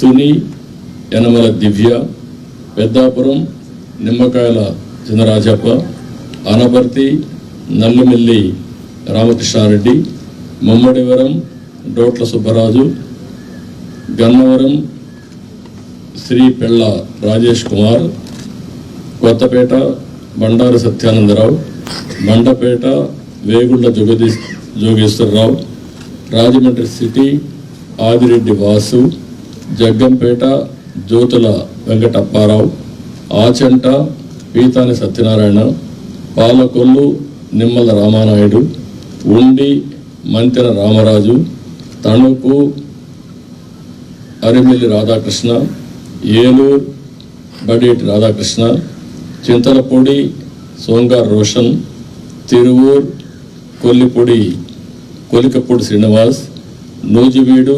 తుని యనమల దివ్య Peddapuram Nimmakayala Chinarajappa Anaparthi Nallimilli Ramakrishna Reddy Mummidivaram డోట్ల Subbaraju Gannavaram Shri Pella Rajesh Kumar Kothapeta Bandaru Satyanandarao Mandapeta Vegulla Jogadish Jogeswararao Rajahmundry city Adireddy Vasu Jaggampeta Jyothula Venkatapparao Achanta Pithani Satyanarayana Palakollu Nimmala Ramanaidu Undi Mantena Ramaraju Tanuku Arimilli Radhakrishna Eluru Badeti Radhakrishna Chintalapudi సోంగార్ Roshan Tiruvur కొల్లిపూడి Kolikapudi Srinivas Nuzvid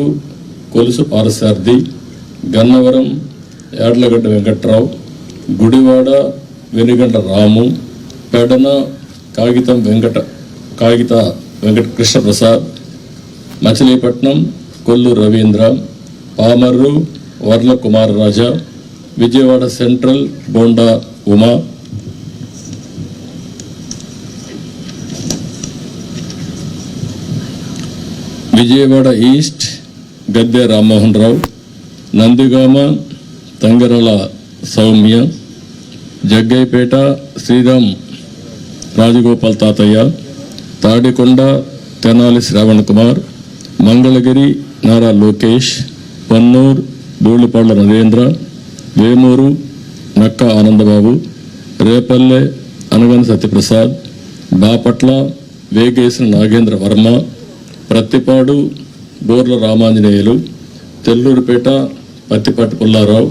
Kolusu పారసార్థి Gannavaram యాడ్లగడ్డ Venkatrao Gudivada వెనుగంట రాము పెడన కాగితం వెంకట కాగిత Venkata Krishnaprasad Machilipatnam Kollu Ravindra Pamarru Varla Kumar Raja Vijayawada central Bonda Uma. Vijayawada east Gadde Rammohan Rao Nandigama తంగరల Soumya Jaggayyapeta Sriram Rajagopal Tatayya Tadikonda Tenali Shravan Kumar Mangalagiri Nara Lokesh Pannuru బోళ్ళపాళ్ళ Narendra Vemuru నక్క ఆనందబాబు రేపల్లె అనగన సత్యప్రసాద్ బాపట్ల వేగేసిన నాగేంద్ర వర్మ ప్రత్తిపాడు బోర్ల రామాంజనేయులు తెల్లూరుపేట పత్తిపట్టు పుల్లారావు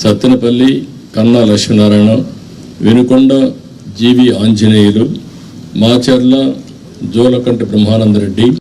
సత్తెనపల్లి కన్నా లక్ష్మీనారాయణ వినుకొండ జీవి ఆంజనేయులు మాచర్ల జోలకంటి బ్రహ్మానందరెడ్డి